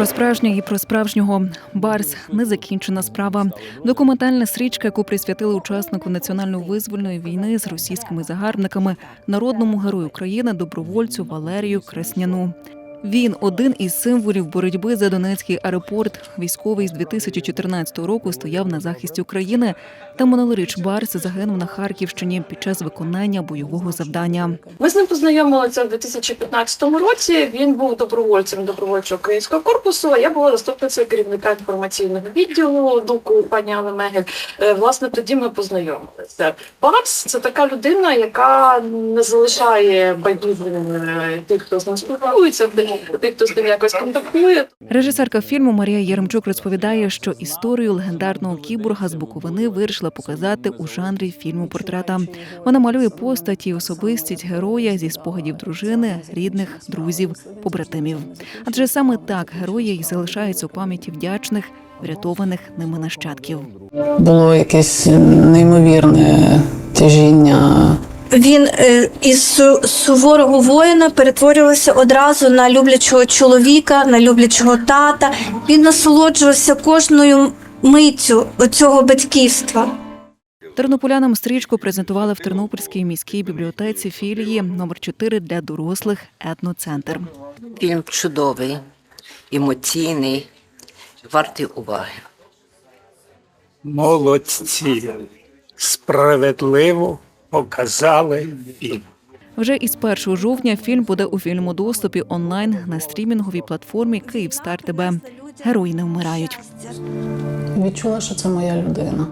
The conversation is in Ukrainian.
Про справжнє і про справжнього Барс незакінчена справа. Документальна стрічка, яку присвятили учаснику національно-визвольної війни з російськими загарбниками, народному герою України, добровольцю Валерію Кресняну. Він один із символів боротьби за Донецький аеропорт. Військовий з 2014 року стояв на захисті України. Та минулоріч Барс загинув на Харківщині під час виконання бойового завдання. Ми з ним познайомилися в 2015 році. Він був добровольцем добровольчого українського корпусу. А я була заступницею керівника інформаційного відділу ДУКу пані Али Мегель. Е, Власне, тоді ми познайомилися. Барс це така людина, яка не залишає байдужими е, тих, хто з ним спілкується, тих, хто з ним якось контактує. Режисерка фільму Марія Яремчук розповідає, що історію легендарного кіборга з Буковини вирішила показати у жанрі фільму портрета. Вона малює постаті, і особистість героя зі спогадів дружини, рідних, друзів, побратимів. Адже саме так герої й залишаються у пам'яті вдячних, врятованих ними нащадків. Було якесь неймовірне тяжіння. Він е, із суворого воїна перетворювався одразу на люблячого чоловіка, на люблячого тата. Він насолоджувався кожною миттю цього батьківства. Тернополянам стрічку презентували в Тернопільській міській бібліотеці філії номер 4 для дорослих етноцентр. Фільм чудовий, емоційний, вартий уваги. Молодці. Справедливо показали фільм. Вже із 1 жовтня фільм буде у фільмодоступі онлайн на стрімінговій платформі Київстар ТБ. Герої не вмирають. Відчула, що це моя людина.